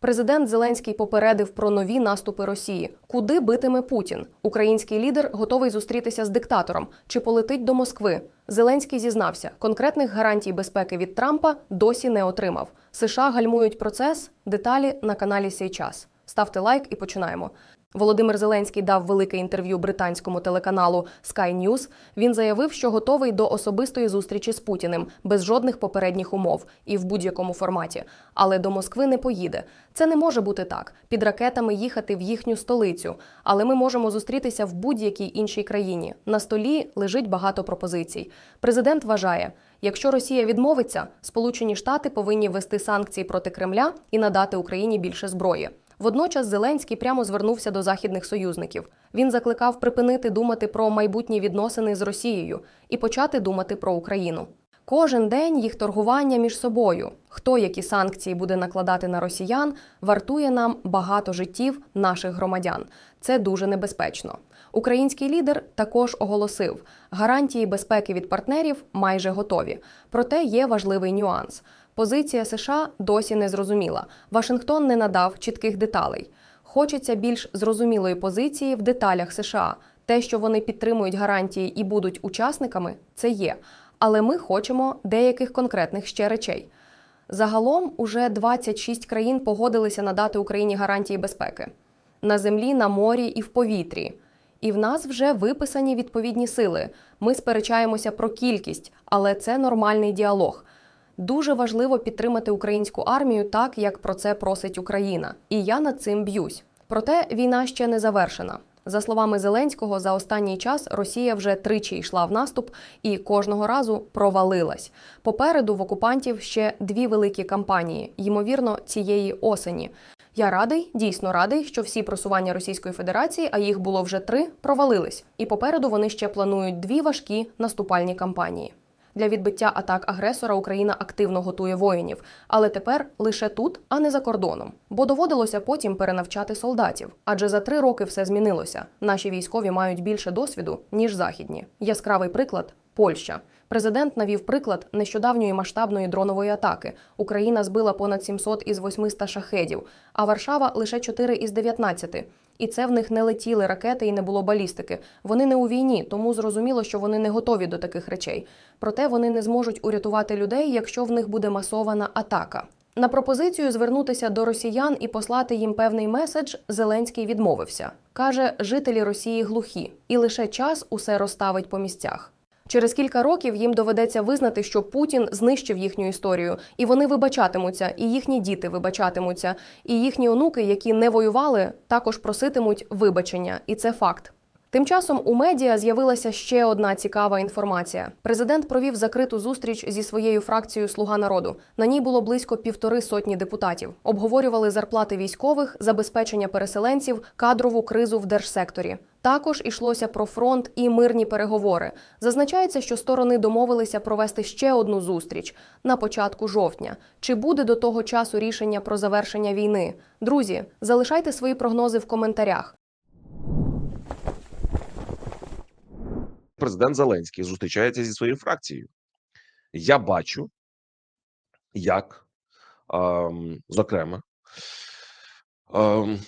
Президент Зеленський попередив про нові наступи Росії. Куди битиме Путін? Український лідер готовий зустрітися з диктатором чи полетить до Москви. Зеленський зізнався, конкретних гарантій безпеки від Трампа досі не отримав. США гальмують процес. Деталі на каналі Сей час. Ставте лайк і починаємо. Володимир Зеленський дав велике інтерв'ю британському телеканалу Sky News. Він заявив, що готовий до особистої зустрічі з Путіним без жодних попередніх умов і в будь-якому форматі. Але до Москви не поїде. Це не може бути так. Під ракетами їхати в їхню столицю. Але ми можемо зустрітися в будь-якій іншій країні. На столі лежить багато пропозицій. Президент вважає, якщо Росія відмовиться, Сполучені Штати повинні ввести санкції проти Кремля і надати Україні більше зброї. Водночас Зеленський прямо звернувся до західних союзників. Він закликав припинити думати про майбутні відносини з Росією і почати думати про Україну. Кожен день їх торгування між собою, хто які санкції буде накладати на росіян, вартує нам багато життів наших громадян. Це дуже небезпечно. Український лідер також оголосив, гарантії безпеки від партнерів майже готові. Проте є важливий нюанс. Позиція США досі не зрозуміла. Вашингтон не надав чітких деталей. Хочеться більш зрозумілої позиції в деталях США. Те, що вони підтримують гарантії і будуть учасниками, це є. Але ми хочемо деяких конкретних ще речей. Загалом уже 26 країн погодилися надати Україні гарантії безпеки на землі, на морі і в повітрі. І в нас вже виписані відповідні сили. Ми сперечаємося про кількість, але це нормальний діалог. Дуже важливо підтримати українську армію так, як про це просить Україна. І я над цим б'юсь. Проте війна ще не завершена. За словами Зеленського, за останній час Росія вже тричі йшла в наступ і кожного разу провалилась. Попереду в окупантів ще дві великі кампанії, ймовірно, цієї осені. Я радий, дійсно радий, що всі просування Російської Федерації, а їх було вже три, провалились. І попереду вони ще планують дві важкі наступальні кампанії. Для відбиття атак агресора Україна активно готує воїнів, але тепер лише тут, а не за кордоном. Бо доводилося потім перенавчати солдатів. Адже за три роки все змінилося. Наші військові мають більше досвіду ніж західні. Яскравий приклад Польща. Президент навів приклад нещодавньої масштабної дронової атаки. Україна збила понад 700 із 800 шахедів, а Варшава лише 4 із 19. І це в них не летіли ракети і не було балістики. Вони не у війні, тому зрозуміло, що вони не готові до таких речей. Проте вони не зможуть урятувати людей, якщо в них буде масована атака. На пропозицію звернутися до росіян і послати їм певний меседж Зеленський відмовився. каже, жителі Росії глухі, і лише час усе розставить по місцях. Через кілька років їм доведеться визнати, що Путін знищив їхню історію, і вони вибачатимуться, і їхні діти вибачатимуться, і їхні онуки, які не воювали, також проситимуть вибачення, і це факт. Тим часом у медіа з'явилася ще одна цікава інформація. Президент провів закриту зустріч зі своєю фракцією Слуга народу. На ній було близько півтори сотні депутатів. Обговорювали зарплати військових, забезпечення переселенців, кадрову кризу в держсекторі. Також ішлося про фронт і мирні переговори. Зазначається, що сторони домовилися провести ще одну зустріч на початку жовтня. Чи буде до того часу рішення про завершення війни? Друзі, залишайте свої прогнози в коментарях. президент Зеленський зустрічається зі своєю фракцією. Я бачу, як, ем, зокрема, ем,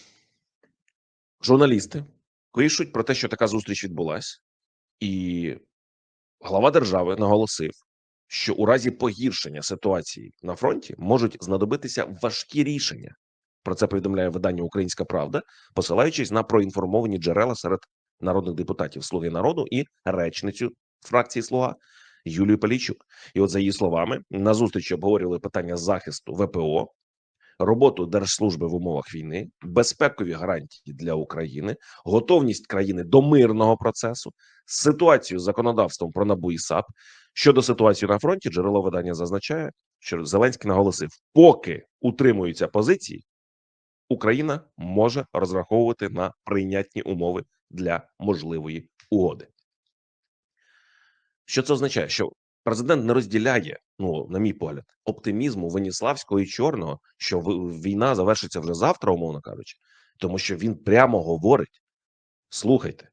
журналісти пишуть про те, що така зустріч відбулася, і глава держави наголосив, що у разі погіршення ситуації на фронті можуть знадобитися важкі рішення. Про це повідомляє видання Українська Правда, посилаючись на проінформовані джерела серед народних депутатів Слуги народу і речницю фракції Слуга Юлію Полійчук. І, от за її словами, на зустрічі обговорювали питання захисту ВПО, роботу держслужби в умовах війни, безпекові гарантії для України, готовність країни до мирного процесу, ситуацію з законодавством про НАБУ і САП. Щодо ситуації на фронті, джерело видання зазначає, що Зеленський наголосив, поки утримуються позиції, Україна може розраховувати на прийнятні умови для можливої угоди. Що це означає? Що президент не розділяє, ну на мій погляд, оптимізму Веніславського і Чорного, що війна завершиться вже завтра, умовно кажучи, тому що він прямо говорить: слухайте,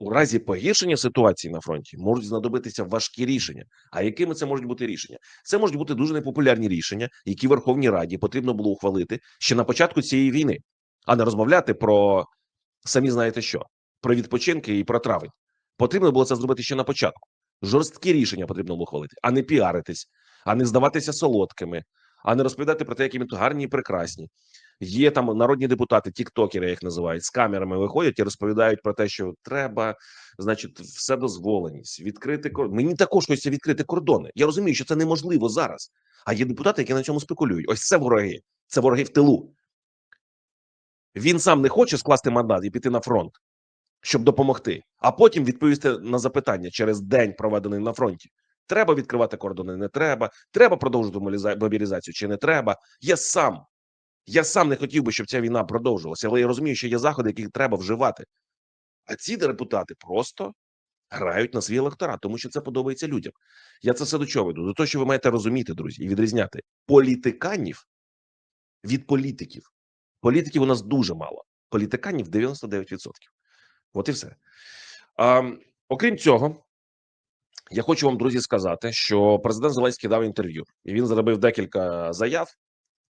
У разі погіршення ситуації на фронті можуть знадобитися важкі рішення. А якими це можуть бути рішення? Це можуть бути дуже непопулярні рішення, які Верховній Раді потрібно було ухвалити ще на початку цієї війни, а не розмовляти про самі знаєте що, про відпочинки і про травень. Потрібно було це зробити ще на початку. Жорсткі рішення потрібно ухвалити, а не піаритись, а не здаватися солодкими, а не розповідати про те, які ми гарні і прекрасні. Є там народні депутати, тіктокери їх називають з камерами виходять і розповідають про те, що треба, значить, все дозволеність, відкрити кор- Мені також хочеться відкрити кордони. Я розумію, що це неможливо зараз. А є депутати, які на цьому спекулюють. Ось це вороги, це вороги в тилу. Він сам не хоче скласти мандат і піти на фронт, щоб допомогти, а потім відповісти на запитання через день, проведений на фронті. Треба відкривати кордони, не треба. Треба продовжувати мобілізацію чи не треба. Я сам я сам не хотів би, щоб ця війна продовжувалася, але я розумію, що є заходи, які треба вживати. А ці депутати просто грають на свій електорат, тому що це подобається людям. Я це все до чого веду? До того, що ви маєте розуміти, друзі, і відрізняти політиканів від політиків. Політиків у нас дуже мало, політиканів 99%. От і все. А, окрім цього, я хочу вам, друзі, сказати, що президент Зеленський дав інтерв'ю, і він зробив декілька заяв,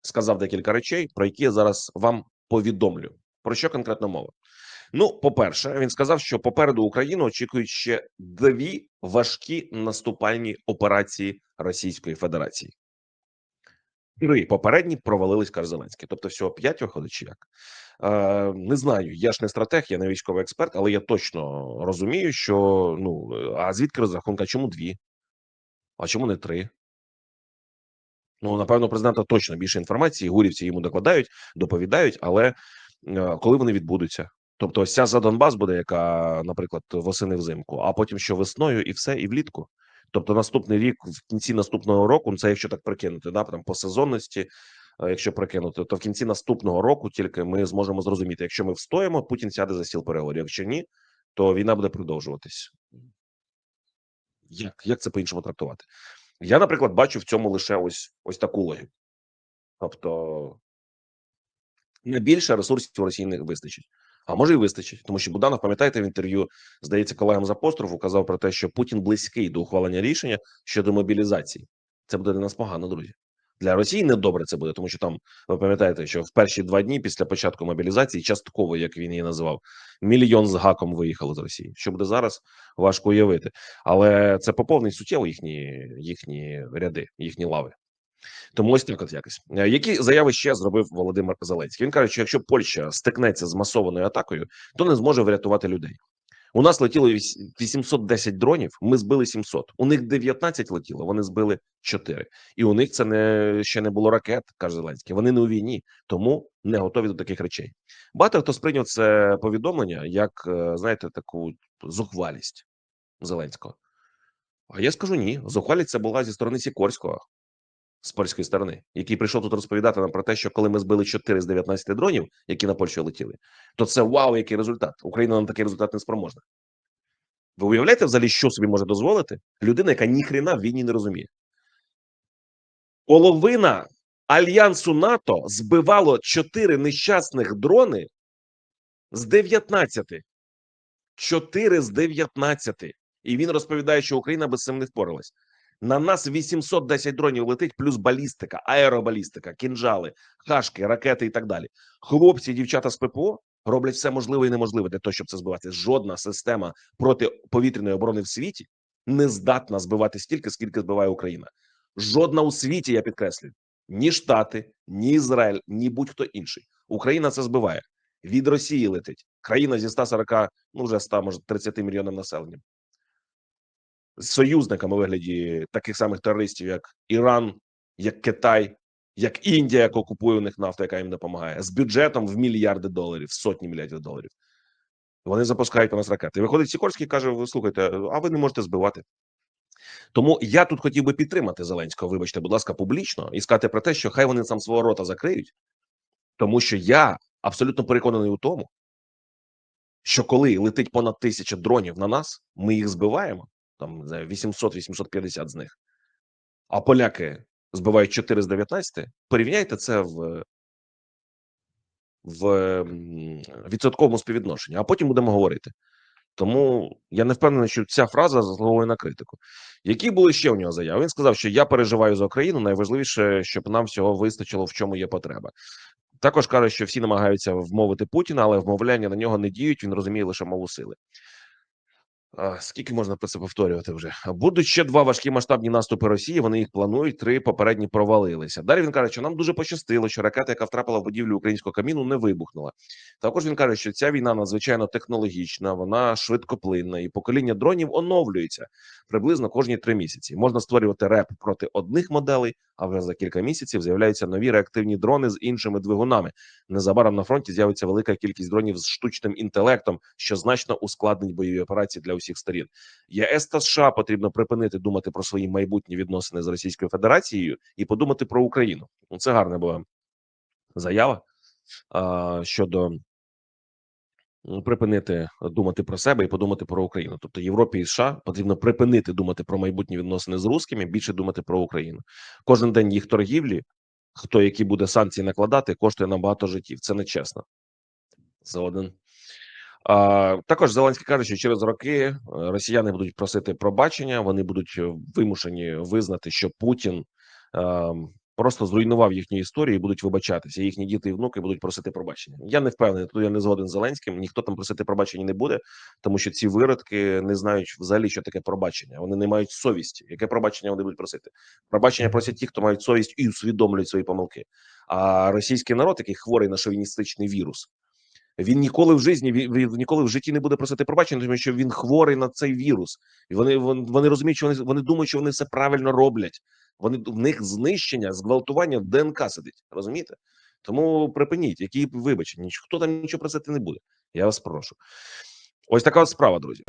сказав декілька речей, про які я зараз вам повідомлю. Про що конкретно мова? Ну, по-перше, він сказав, що попереду Україну очікують ще дві важкі наступальні операції Російської Федерації. Три попередні провалились, каже Зеленський. Тобто, всього п'ять виходить, чи як? Е, не знаю, я ж не стратег, я не військовий експерт, але я точно розумію, що ну а звідки розрахунка? Чому дві? А чому не три? Ну, напевно, президента точно більше інформації. Гурівці йому докладають, доповідають, але е, коли вони відбудуться? Тобто, ось ця за Донбас буде, яка, наприклад, восени взимку, а потім що весною, і все, і влітку. Тобто, наступний рік, в кінці наступного року, ну це якщо так прикинути, да, там по сезонності, е, якщо прикинути, то в кінці наступного року тільки ми зможемо зрозуміти, якщо ми встоїмо, Путін сяде за стіл переговорів. Якщо ні, то війна буде продовжуватись. Як, як це по-іншому трактувати? Я, наприклад, бачу в цьому лише ось ось таку логіку. Тобто не більше ресурсів не вистачить. А може і вистачить, тому що Буданов, пам'ятаєте, в інтерв'ю, здається, колегам з апострофу казав про те, що Путін близький до ухвалення рішення щодо мобілізації. Це буде для нас погано, друзі. Для Росії недобре це буде, тому що там ви пам'ятаєте, що в перші два дні після початку мобілізації, частково, як він її називав, мільйон з гаком виїхало з Росії. Що буде зараз, важко уявити, але це поповнить суттєво їхні їхні ряди, їхні лави. Тому ось так от якось. Е, Які заяви ще зробив Володимир Зеленський? Він каже, що якщо Польща стикнеться з масованою атакою, то не зможе врятувати людей. У нас летіло 810 дронів, ми збили 700. У них 19 летіло, вони збили 4. І у них це не ще не було ракет, каже Зеленський. Вони не у війні, тому не готові до таких речей. Багато хто сприйняв це повідомлення як, е, знаєте, таку зухвалість Зеленського. А я скажу ні. Зухвалість це була зі сторони Сікорського з польської сторони, який прийшов тут розповідати нам про те, що коли ми збили 4 з 19 дронів, які на Польщу летіли, то це вау, який результат. Україна на такий результат не спроможна. Ви уявляєте взагалі, що собі може дозволити людина, яка ніхрена в війні не розуміє? Половина альянсу НАТО збивало 4 нещасних дрони з 19. 4 з 19. І він розповідає, що Україна без цим не впоралась. На нас 810 дронів летить, плюс балістика, аеробалістика, кінжали, хашки, ракети і так далі. Хлопці, дівчата з ППО роблять все можливе і неможливе для того, щоб це збивати. Жодна система протиповітряної оборони в світі не здатна збивати стільки, скільки збиває Україна. Жодна у світі, я підкреслюю, ні Штати, ні Ізраїль, ні будь-хто інший. Україна це збиває. Від Росії летить країна зі 140, ну вже 100, може 30 мільйонів населення союзниками у вигляді таких самих терористів, як Іран, як Китай, як Індія, яка окупує у них нафту, яка їм допомагає, з бюджетом в мільярди доларів, сотні мільярдів доларів. Вони запускають по нас ракети. Виходить Сікорський і каже: ви слухайте, а ви не можете збивати. Тому я тут хотів би підтримати Зеленського, вибачте, будь ласка, публічно і сказати про те, що хай вони сам свого рота закриють, тому що я абсолютно переконаний у тому, що коли летить понад тисяча дронів на нас, ми їх збиваємо, там 800-850 з них, а поляки збивають 4 з 19, порівняйте це в, в відсотковому співвідношенні, а потім будемо говорити. Тому я не впевнений, що ця фраза заслуговує на критику. Які були ще у нього заяви? Він сказав, що я переживаю за Україну. Найважливіше, щоб нам всього вистачило, в чому є потреба. Також каже, що всі намагаються вмовити Путіна, але вмовляння на нього не діють. Він розуміє лише мову сили. Скільки можна про це повторювати вже? Будуть ще два важкі масштабні наступи Росії. Вони їх планують. Три попередні провалилися. Далі він каже, що нам дуже пощастило, що ракета, яка втрапила в будівлю українського каміну, не вибухнула. Також він каже, що ця війна надзвичайно технологічна, вона швидкоплинна, і покоління дронів оновлюється приблизно кожні три місяці. Можна створювати реп проти одних моделей, а вже за кілька місяців з'являються нові реактивні дрони з іншими двигунами. Незабаром на фронті з'явиться велика кількість дронів з штучним інтелектом, що значно ускладнить бойові операції для усіх сторін. ЄС та США потрібно припинити думати про свої майбутні відносини з Російською Федерацією і подумати про Україну. Ну, Це гарна була заява а, щодо припинити думати про себе і подумати про Україну. Тобто Європі і США потрібно припинити думати про майбутні відносини з русскими, більше думати про Україну. Кожен день їх торгівлі, хто які буде санкції накладати, коштує набагато життів. Це нечесно. Згоден. А, також Зеленський каже, що через роки е, росіяни будуть просити пробачення. Вони будуть е, вимушені визнати, що Путін е, просто зруйнував їхню історію і будуть вибачатися. Їхні діти і внуки будуть просити пробачення. Я не впевнений, тут я не згоден з Зеленським. Ніхто там просити пробачення не буде, тому що ці виродки не знають взагалі, що таке пробачення. Вони не мають совісті. Яке пробачення вони будуть просити? Пробачення просять ті, хто мають совість і усвідомлюють свої помилки. А російський народ, який хворий на шовіністичний вірус, він ніколи в житті він, ніколи в житті не буде просити пробачення, тому що він хворий на цей вірус, і вони вони, розуміють, що вони вони думають, що вони все правильно роблять. Вони в них знищення, зґвалтування ДНК сидить. Розумієте? Тому припиніть, які вибачення, ніхто там нічого просити не буде. Я вас прошу. Ось така справа, друзі.